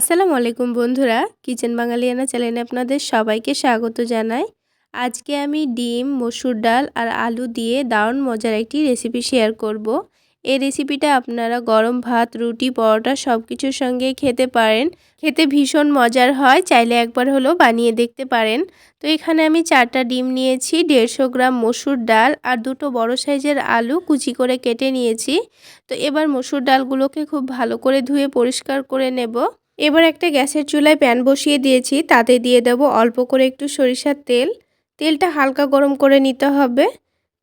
আসসালামু আলাইকুম বন্ধুরা, কিচেন বাঙালিয়ানা চ্যানেলে আপনাদের সবাইকে স্বাগত জানাই। আজকে আমি ডিম, মসুর ডাল আর আলু দিয়ে দারুণ মজার একটি রেসিপি শেয়ার করব। এই রেসিপিটা আপনারা গরম ভাত, রুটি, পরোটা সব কিছুর সঙ্গে খেতে পারেন। খেতে ভীষণ মজার হয়, চাইলে একবার হলেও বানিয়ে দেখতে পারেন। তো এখানে আমি চারটা ডিম নিয়েছি, দেড়শো গ্রাম মসুর ডাল আর দুটো বড় সাইজের আলু কুচি করে কেটে নিয়েছি। তো এবার মসুর ডালগুলোকে খুব ভালো করে ধুয়ে পরিষ্কার করে নেব। এবার একটা গ্যাসের চুলায় প্যান বসিয়ে দিয়েছি, তাতে দিয়ে দেব অল্প করে একটু সরিষার তেল। তেলটা হালকা গরম করে নিতে হবে।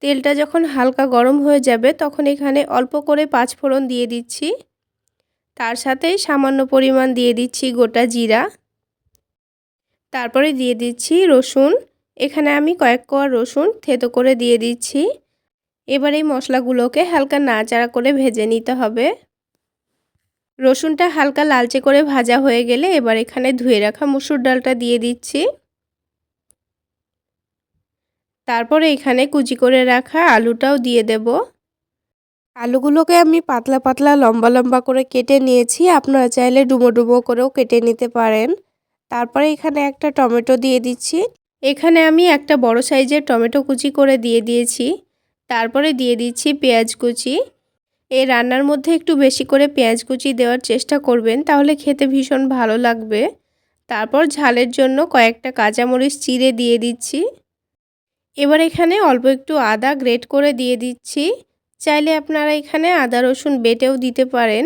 তেলটা যখন হালকা গরম হয়ে যাবে, তখন এখানে অল্প করে পাঁচ ফোড়ন দিয়ে দিচ্ছি। তার সাথেই সামান্য পরিমাণ দিয়ে দিচ্ছি গোটা জিরা। তারপরে দিয়ে দিচ্ছি রসুন। এখানে আমি কয়েক কোয়া রসুন থেতো করে দিয়ে দিচ্ছি। এবার এই মশলাগুলোকে হালকা নাড়াচাড়া করে ভেজে নিতে হবে। রসুনটা হালকা লালচে করে ভাজা হয়ে গেলে এবার এখানে ধুয়ে রাখা মুসুর ডালটা দিয়ে দিচ্ছি। তারপরে এখানে কুচি করে রাখা আলুটাও দিয়ে দেব। আলুগুলোকে আমি পাতলা পাতলা লম্বা লম্বা করে কেটে নিয়েছি, আপনারা চাইলে ডুমো ডুমো করেও কেটে নিতে পারেন। তারপরে এখানে একটা টমেটো দিয়ে দিচ্ছি। এখানে আমি একটা বড় সাইজের টমেটো কুচি করে দিয়ে দিয়েছি। তারপরে দিয়ে দিচ্ছি পেঁয়াজ কুচি। এই রান্নার মধ্যে একটু বেশি করে পেঁয়াজ কুচি দেওয়ার চেষ্টা করবেন, তাহলে খেতে ভীষণ ভালো লাগবে। তারপর ঝালের জন্য কয়েকটা কাঁচামরিচ চিড়ে দিয়ে দিচ্ছি। এবার এখানে অল্প একটু আদা গ্রেট করে দিয়ে দিচ্ছি। চাইলে আপনারা এখানে আদা রসুন বেটেও দিতে পারেন।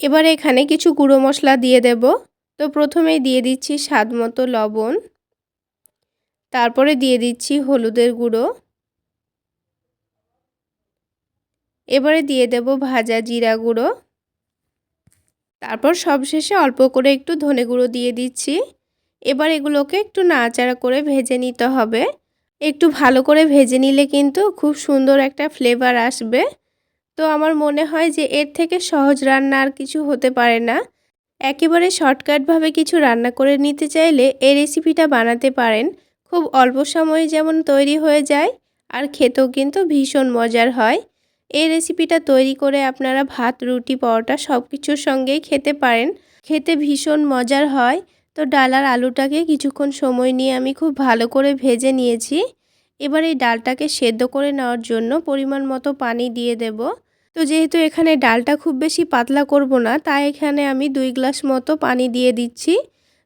এবার এখানে কিছু গুঁড়ো মশলা দিয়ে দেব। তো প্রথমেই দিয়ে দিচ্ছি স্বাদ মতো লবণ। তারপরে দিয়ে দিচ্ছি হলুদের গুঁড়ো। এবারে দিয়ে দেব ভাজা জিরা গুঁড়ো। তারপর সবশেষে অল্প করে একটু ধনে গুঁড়ো দিয়ে দিচ্ছি। এবার এগুলোকে একটু নাড়াচাড়া করে ভেজে নিতে হবে। একটু ভালো করে ভেজে নিলে কিন্তু খুব সুন্দর একটা ফ্লেভার আসবে। তো আমার মনে হয় যে এর থেকে সহজ রান্না আর কিছু হতে পারে না। একেবারে শর্টকাটভাবে কিছু রান্না করে নিতে চাইলে এই রেসিপিটা বানাতে পারেন। খুব অল্প সময়ে যেমন তৈরি হয়ে যায়, আর খেতেও কিন্তু ভীষণ মজার হয়। এই রেসিপিটা তৈরি করে আপনারা ভাত, রুটি, পরোটা সব কিছুর সঙ্গেই খেতে পারেন। খেতে ভীষণ মজার হয়। তো ডালার আলুটাকে কিছুক্ষণ সময় নিয়ে আমি খুব ভালো করে ভেজে নিয়েছি। এবার এই ডালটাকে সেদ্ধ করে নেওয়ার জন্য পরিমাণ মতো পানি দিয়ে দেব। তো যেহেতু এখানে ডালটা খুব বেশি পাতলা করব না, তাই এখানে আমি দুই গ্লাস মতো পানি দিয়ে দিচ্ছি।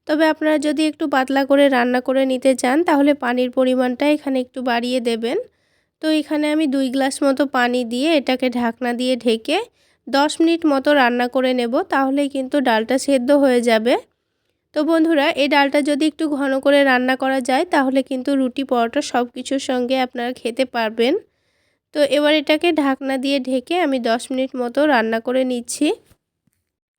তবে আপনারা যদি একটু পাতলা করে রান্না করে নিতে চান, তাহলে পানির পরিমাণটা এখানে একটু বাড়িয়ে দেবেন। তো এখানে আমি দুই গ্লাস মতো পানি দিয়ে এটাকে ঢাকনা দিয়ে ঢেকে দশ মিনিট মতো রান্না করে নেব, তাহলেই কিন্তু ডালটা সেদ্ধ হয়ে যাবে। তো বন্ধুরা, এই ডালটা যদি একটু ঘন করে রান্না করা যায়, তাহলে কিন্তু রুটি, পরোটা সব কিছুর সঙ্গে আপনারা খেতে পারবেন। তো এবার এটাকে ঢাকনা দিয়ে ঢেকে আমি দশ মিনিট মতো রান্না করে নিচ্ছি।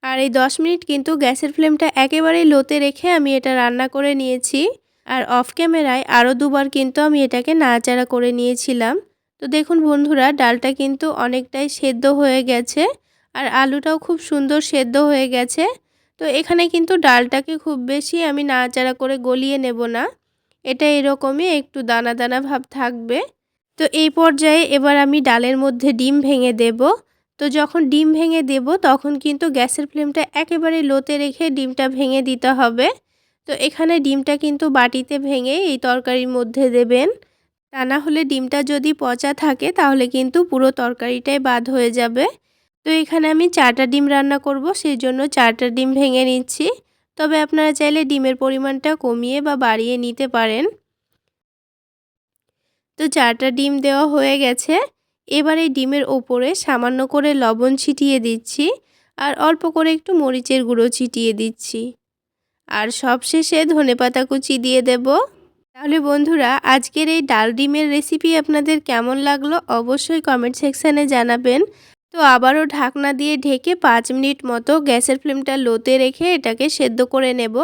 আর এই দশ মিনিট কিন্তু গ্যাসের ফ্লেমটা একেবারেই লোতে রেখে আমি এটা রান্না করে নিয়েছি। আর অফ ক্যামেরায় আরও দুবার কিন্তু আমি এটাকে নাড়াচাড়া করে নিয়েছিলাম। তো দেখুন বন্ধুরা, ডালটা কিন্তু অনেকটাই সেদ্ধ হয়ে গেছে আর আলুটাও খুব সুন্দর সেদ্ধ হয়ে গেছে। তো এখানে কিন্তু ডালটাকে খুব বেশি আমি নাড়াচাড়া করে গলিয়ে নেব না। এটা এরকমই একটু দানা দানা ভাব থাকবে। তো এই পর্যায়ে এবার আমি ডালের মধ্যে ডিম ভেঙে দেব। তো যখন ডিম ভেঙে দেব, তখন কিন্তু গ্যাসের ফ্লেমটা একেবারে লোতে রেখে ডিমটা ভেঙে দিতে হবে। তো এখানে ডিমটা কিন্তু বাটিতে ভেঙে এই তরকারির মধ্যে দেবেন। তা না হলে ডিমটা যদি পচা থাকে, তাহলে কিন্তু পুরো তরকারিটাই বাদ হয়ে যাবে। তো এখানে আমি চারটা ডিম রান্না করব সেই জন্য চারটা ডিম ভেঙে নিচ্ছি। তবে আপনারা চাইলে ডিমের পরিমাণটা কমিয়ে বা বাড়িয়ে নিতে পারেন। তো চারটা ডিম দেওয়া হয়ে গেছে। এবার এই ডিমের ওপরে সামান্য করে লবণ ছিটিয়ে দিচ্ছি। আর অল্প করে একটু মরিচের গুঁড়ো ছিটিয়ে দিচ্ছি। আর সবশেষে ধনে পাতা কুচি দিয়ে দেব। তাহলে বন্ধুরা, আজকের এই ডাল ডিমের রেসিপি আপনাদের কেমন লাগল অবশ্যই কমেন্ট সেকশানে জানাবেন। তো আবারও ঢাকনা দিয়ে ঢেকে পাঁচ মিনিট মতো গ্যাসের ফ্লেমটা লোতে রেখে এটাকে সেদ্ধ করে নেব।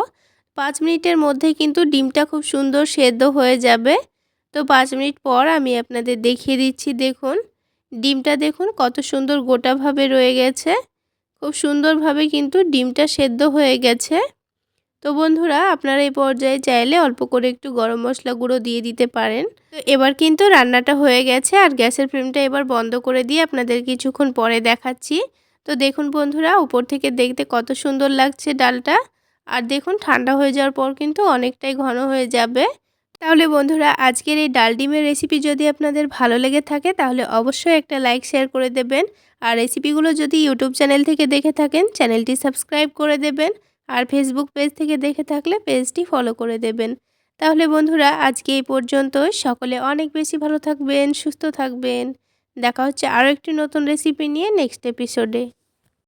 পাঁচ মিনিটের মধ্যে কিন্তু ডিমটা খুব সুন্দর সেদ্ধ হয়ে যাবে। তো পাঁচ মিনিট পর আমি আপনাদের দেখিয়ে দিচ্ছি, দেখুন। ডিমটা দেখুন কত সুন্দর গোটাভাবে রয়ে গেছে। খুব সুন্দরভাবে কিন্তু ডিমটা সেদ্ধ হয়ে গেছে। তো বন্ধুরা, আপনারা এই পর্যায়ে চাইলে অল্প করে একটু গরম মশলা গুঁড়ো দিয়ে দিতে পারেন। তো এবার কিন্তু রান্নাটা হয়ে গেছে আর গ্যাসের ফ্লেমটা এবার বন্ধ করে দিয়ে আপনাদের কিছুক্ষণ পরে দেখাচ্ছি। তো দেখুন বন্ধুরা, উপর থেকে দেখতে কত সুন্দর লাগছে ডালটা। আর দেখুন ঠান্ডা হয়ে যাওয়ার পর কিন্তু অনেকটাই ঘন হয়ে যাবে। তাহলে বন্ধুরা, আজকের এই ডাল ডিমের রেসিপি যদি আপনাদের ভালো লেগে থাকে, তাহলে অবশ্যই একটা লাইক শেয়ার করে দেবেন। আর রেসিপিগুলো যদি ইউটিউব চ্যানেল থেকে দেখে থাকেন চ্যানেলটি সাবস্ক্রাইব করে দেবেন। আর ফেসবুক পেজ থেকে দেখে থাকলে পেজটি ফলো করে দেবেন। তাহলে বন্ধুরা, আজকে এই পর্যন্ত। সকলে অনেক বেশি ভালো থাকবেন, সুস্থ থাকবেন। দেখা হচ্ছে আরও একটি নতুন রেসিপি নিয়ে নেক্সট এপিসোডে